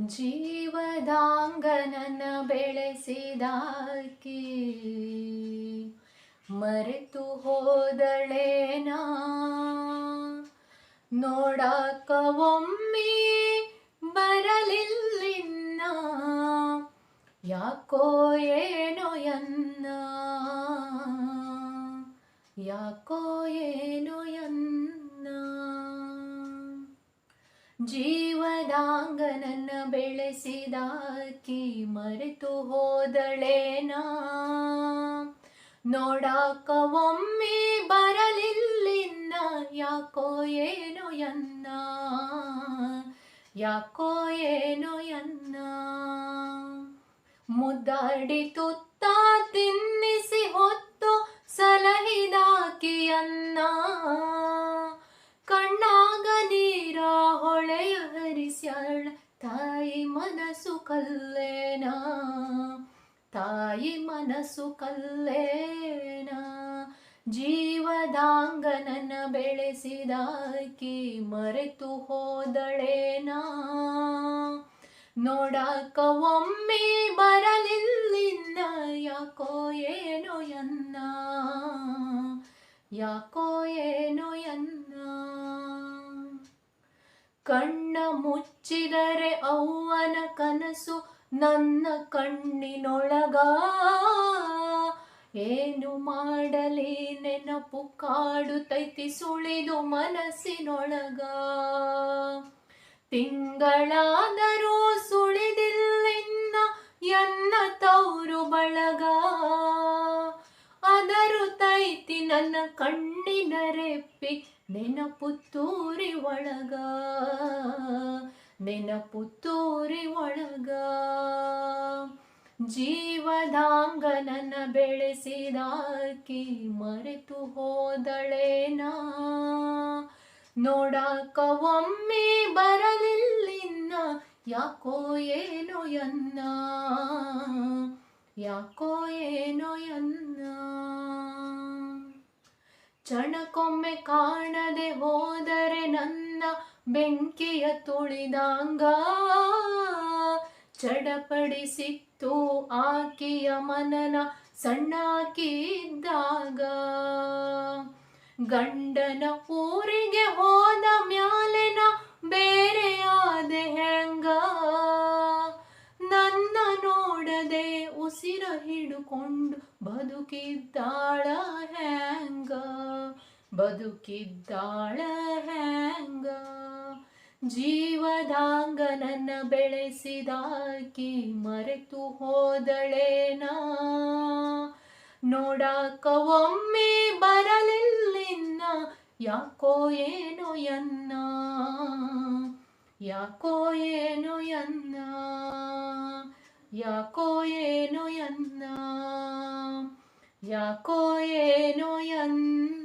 ಜೀವದಾಂಗನನ ಬೆಳೆಸಿದಾಕಿ. ಮರೆತು ಹೋದಳೇನಾ ನೋಡಾಕ ಒಮ್ಮೆ ಬರಲಿಲ್ಲಿನ್ನ. ಯಾಕೋ ಏನೋ ಎನ್ನ. ಯಾಕೋ ಏನೋ ಎನ್ನ. ಜೀವದಾಂಗನನ್ನ ಬೆಳೆಸಿದಾಕಿ ಮರೆತು ಹೋದಳೇನಾ ನೋಡಾಕ ಒಮ್ಮೆ ಬರಲಿಲ್ಲಿನ್ನ, ಯಾಕೋ ಏನೋ ಎನ್ನ. ಯಾಕೋ ಏನೋ ಎನ್ನ. ಮುದ್ದಾಡಿ ತುತ್ತ ತಿನ್ನಿಸಿ ಕಲ್ಲೇನ? ತಾಯಿ ಮನಸ್ಸು ಕಲ್ಲೇನಾ? ಜೀವದಾಂಗನನ್ನ ಬೆಳೆಸಿದಾಕಿ ಮರೆತು ಹೋದಳೇನಾ? ನೋಡಾಕ ಒಮ್ಮೆ ಬರಲಿಲ್ಲಿನ್ನ ಯಾಕೋ ಏನೋ ಎನ್ನ? ಯಾಕೋ ಏನೋ ಎನ್ನ? ಕಣ್ಣ ಮುಚ್ಚಿದರೆ ಅವ್ವನ ಕನಸು ನನ್ನ ಕಣ್ಣಿನೊಳಗ. ಏನು ಮಾಡಲಿ ನೆನಪು ಕಾಡುತ್ತೈತಿ ಸುಳಿದು ಮನಸ್ಸಿನೊಳಗ. ತಿಂಗಳಾದರೂ ಸುಳಿದಿಲ್ಲಿನ್ನ ಎನ್ನ ತವರು ಬಳಗ. ಅದರು ತೈತಿ ನನ್ನ ಕಣ್ಣಿನ ರೆಪ್ಪಿ ನೆನಪು ತೂರಿ ಒಳಗ ನೆನಪು ಪುತ್ತೂರಿ ಒಳಗ. ಜೀವದಾಂಗನನ ಬೆಳೆಸಿದಾಕಿ ಮರೆತು ಹೋದಳೇನ? ನೋಡಾಕ ಒಮ್ಮೆ ಬರಲಿಲ್ಲಿನ್ನ, ಯಾಕೋ ಏನೋ ಎನ್ನ ಯಾಕೋ ಏನೋ ಎನ್ನ ಚಣಕೊಮ್ಮೆ ಕಾಣದೆ ಹೋದರೆ ನನ್ನ ಬೆಂಕಿಯ ತುಳಿದಾಂಗ. ಚಡಪಡಿಸಿತ್ತು ಆಕೆಯ ಮನನ ಸಣ್ಣಾಕಿದ್ದಾಗ. ಗಂಡನ ಊರಿಗೆ ಹೋದ ಉಸಿರ ಬದುಕಿದ್ದಾಳ ಹ್ಯಾಂಗ? ಬದುಕಿದ್ದಾಳ ಹೆಂಗ ಜೀವದಾಂಗನನ್ನ ಬೆಳೆಸಿದಾಕಿ ಮರೆತು ಹೋದಳೇನಾ? ನೋಡಾಕ ಒಮ್ಮೆ ಬರಲಿಲ್ಲಿನ್ನ ಯಾಕೋ ಏನೋ ಎನ್ನ ಯಾಕೋ ಏನೋ ಎನ್ನ ಯಾಕೋ ಏನೋ ಎನ್ನ ಯಾಕೋ ಏನೋ ಎನ್ನ.